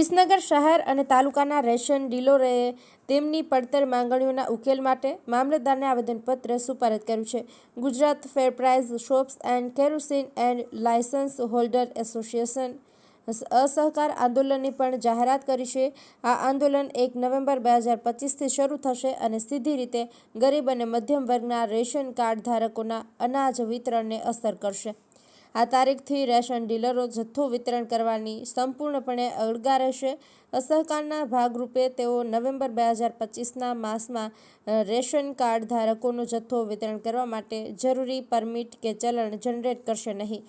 વિસનગર શહેર અને તાલુકાના રેશન ડીલરોએ તેમની પડતર માંગણીઓના ઉકેલ માટે મામલતદારને આવેદનપત્ર સુપરત કર્યું છે. Gujarat fair price shops and kerosene and licence holder association અસહકાર આંદોલનની પણ જાહેરાત કરી છે. આ આંદોલન એક નવેમ્બર બે હજાર પચીસથી શરૂ થશે અને સીધી રીતે ગરીબ અને મધ્યમ વર્ગના રેશન કાર્ડ ધારકોના અનાજ વિતરણને અસર કરશે. આ તારીખથી રેશન ડીલરો જથ્થો વિતરણ કરવાની સંપૂર્ણપણે અળગા રહેશે. અસહકારના ભાગરૂપે તેઓ નવેમ્બર બે હજાર પચીસના માસમાં રેશન કાર્ડ ધારકોનો જથ્થો વિતરણ કરવા માટે જરૂરી પરમિટ કે ચલણ જનરેટ કરશે નહીં.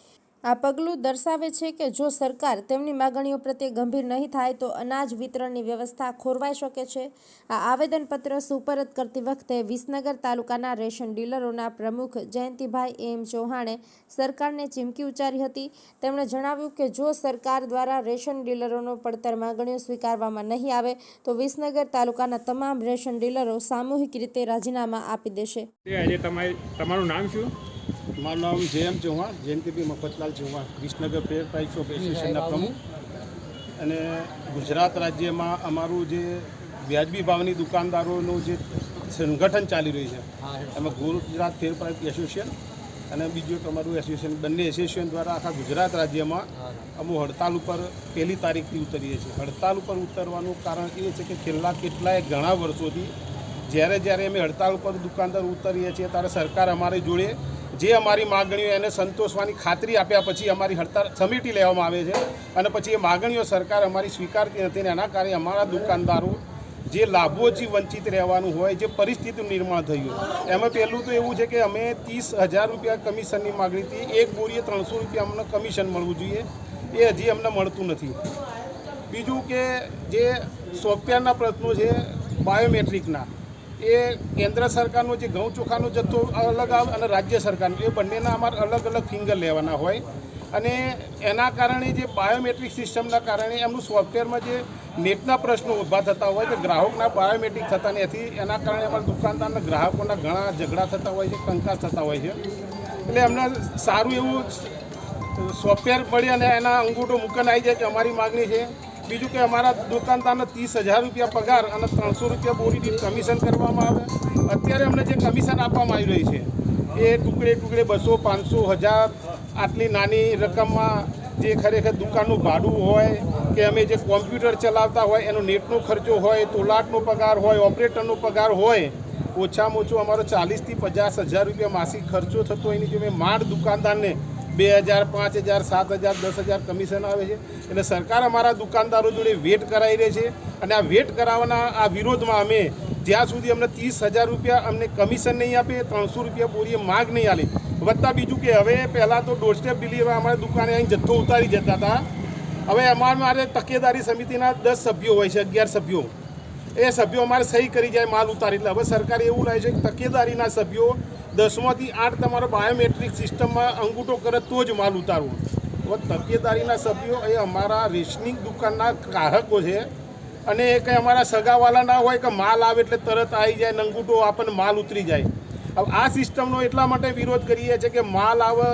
આ પગલું દર્શાવે છે કે જો સરકાર તેમની માગણીઓ પ્રત્યે ગંભીર નહીં થાય તો અનાજ વિતરણની વ્યવસ્થા ખોરવાઈ શકે છે. આ આવેદનપત્ર સુપરત કરતી વખતે વિસનગર તાલુકાના રેશન ડીલરોના પ્રમુખ જયંતિભાઈ એમ ચૌહાણે સરકારને ચીમકી ઉચ્ચારી હતી. તેમણે જણાવ્યું કે જો સરકાર દ્વારા રેશન ડીલરોનો પડતર માગણીઓ સ્વીકારવામાં નહીં આવે તો વિસનગર તાલુકાના તમામ રેશન ડીલરો સામૂહિક રીતે રાજીનામા આપી દેશે. આજે તમારી નામ શું? મારું નામ J M Chauhan Jayantibhai Mafatlal Chauhan Visnagar fair price of એસોસિએશનના પ્રમુખ. અને ગુજરાત રાજ્યમાં અમારું જે વ્યાજબી ભાવની દુકાનદારોનું જે સંગઠન ચાલી રહ્યું છે એમાં ગુજરાત ફેર પ્રાઇસ એસોસિએશન અને બીજું એક અમારું એસોસિએશન બંને એસોસિએશન દ્વારા આખા ગુજરાત રાજ્યમાં અમુક હડતાલ ઉપર પહેલી તારીખથી ઉતરીએ છીએ. હડતાલ ઉપર ઉતરવાનું કારણ એ છે કે છેલ્લા કેટલાય ઘણા વર્ષોથી જ્યારે જ્યારે અમે હડતાલ ઉપર દુકાનદાર ઉતરીએ છીએ ત્યારે સરકાર અમારી જોડે જે અમારી માગણીઓ એને સંતોષવાની ખાતરી આપ્યા પછી અમારી હડતાળ સમેટી લેવામાં આવે છે અને પછી એ માગણીઓ સરકાર અમારી સ્વીકારતી નથી અને એના કારણે અમારા દુકાનદારો જે લાભોથી વંચિત રહેવાનું હોય, જે પરિસ્થિતિનું નિર્માણ થયું એમાં પહેલું તો એવું છે કે અમે ત્રીસ હજાર રૂપિયા કમિશનની માગણી હતી, એક બોરીએ ત્રણસો રૂપિયા અમને કમિશન મળવું જોઈએ, એ હજી અમને મળતું નથી. બીજું કે જે સોફ્ટવેરના પ્રશ્નો છે, બાયોમેટ્રિકના એ કેન્દ્ર સરકારનો જે ઘઉં ચોખાનો જથ્થો અલગ આવે અને રાજ્ય સરકારનો, એ બંનેના અમારે અલગ અલગ ફિંગર લેવાના હોય. અને એના કારણે જે બાયોમેટ્રિક સિસ્ટમના કારણે એમનું સોફ્ટવેરમાં જે નેટના પ્રશ્નો ઊભા થતા હોય કે ગ્રાહકના બાયોમેટ્રિક થતા નથી એના કારણે અમારા દુકાનદારના ગ્રાહકોના ઘણા ઝઘડા થતા હોય છે, કંકાસ થતા હોય છે. એટલે એમને સારું એવું સોફ્ટવેર મળી અને એના અંગૂઠો મૂકન આવી જાય કે અમારી માગણી છે. બીજું કે અમારા દુકાનદારને ત્રીસ હજાર રૂપિયા પગાર અને ત્રણસો રૂપિયા બોરી દીઠ કમિશન કરવામાં આવે. અત્યારે અમને જે કમિશન આપવામાં આવી રહી છે, એ ટુકડે ટુકડે બસો, પાંચસો, હજાર આટલી નાની રકમમાં જે ખરેખર દુકાનનું ભાડું હોય કે અમે જે કોમ્પ્યુટર ચલાવતા હોય, એનો નેટનો ખર્ચો હોય, તોલાટનો પગાર હોય ઓપરેટરનો પગાર હોય, ઓછામાં ઓછું અમારો ચાલીસથી પચાસ હજાર રૂપિયા માસિક ખર્ચો થતો એની જો મેં માંડ દુકાનદારને બે હજાર, પાંચ હજાર, સાત હજાર, દસ હજાર કમિશન આવે છે. એટલે સરકાર અમારા દુકાનદારો જોડે વેટ કરાવી રહી છે અને આ વેટ કરાવવાના આ વિરોધમાં અમે જ્યાં સુધી અમને ત્રીસ હજાર રૂપિયા અમને કમિશન નહીં આપે, ત્રણસો રૂપિયા બોરીએ માગ નહીં આપે વત્તા બીજું કે હવે પહેલાં તો ડોરસ્ટેપ ડિલિવરી અમારા દુકાને અહીં જથ્થો ઉતારી જતા હતા. હવે અમારા મારે તકેદારી સમિતિના દસ સભ્યો હોય છે, અગિયાર સભ્યો. એ સભ્યો અમારે સહી કરી જાય, માલ ઉતારી. એટલે હવે સરકારે એવું લાગે છે કે તકેદારીના સભ્યો દસમાંથી આઠ તમારો બાયોમેટ્રિક સિસ્ટમમાં અંગૂઠો કરે તો જ માલ ઉતારવો હવે તકેદારીના સભ્યો એ અમારા રેશનિંગ દુકાનના ગ્રાહકો છે. અને એ કંઈ અમારા સગાવાલા ના હોય કે માલ આવે એટલે તરત આવી જાય અંગૂઠો આપણને માલ ઉતરી જાય. હવે આ સિસ્ટમનો એટલા માટે વિરોધ કરીએ છીએ કે માલ આવે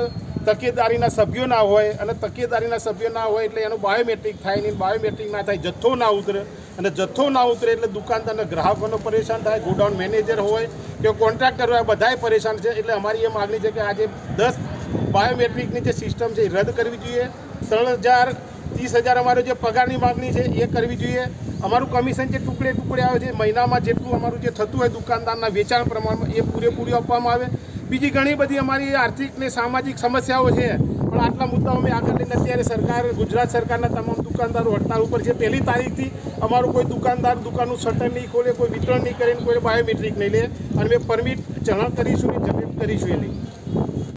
તકેદારીના સભ્યો ના હોય અને તકેદારીના સભ્યો ના હોય એટલે એનું બાયોમેટ્રિક થાય નહીં બાયોમેટ્રિક ના થાય, જથ્થો ના ઉતરે. અને જથ્થો ના ઉતરે એટલે દુકાનદારના ગ્રાહકોનો પરેશાન થાય, ગોડાઉન મેનેજર હોય કે કોન્ટ્રાક્ટર હોય બધાય પરેશાન છે. એટલે અમારી એ માગણી છે કે આજે દસ બાયોમેટ્રિકની જે સિસ્ટમ છે એ રદ કરવી જોઈએ. ત્રણ હજાર, ત્રીસ હજાર અમારો જે પગારની માગણી છે એ કરવી જોઈએ. અમારું કમિશન જે ટુકડે ટુકડે આવે છે, મહિનામાં જેટલું અમારું જે થતું હોય દુકાનદારના વેચાણ પ્રમાણમાં એ પૂરેપૂરું આપવામાં આવે. બીજી ઘણી બધી અમારી આર્થિક ને સામાજિક સમસ્યાઓ છે, પણ આટલા મુદ્દાઓ અમે આગળ લઈને અત્યારે સરકાર, ગુજરાત સરકારના તમામ દુકાનદારો હડતાલ ઉપર છે. પહેલી તારીખથી અમારું કોઈ દુકાનદાર દુકાનનું શટર નહીં ખોલે, કોઈ વિતરણ નહીં કરે કોઈ બાયોમેટ્રિક નહીં લે. અને અમે પરમિટ જણ કરીશું જનરેટ કરીશું એ નહીં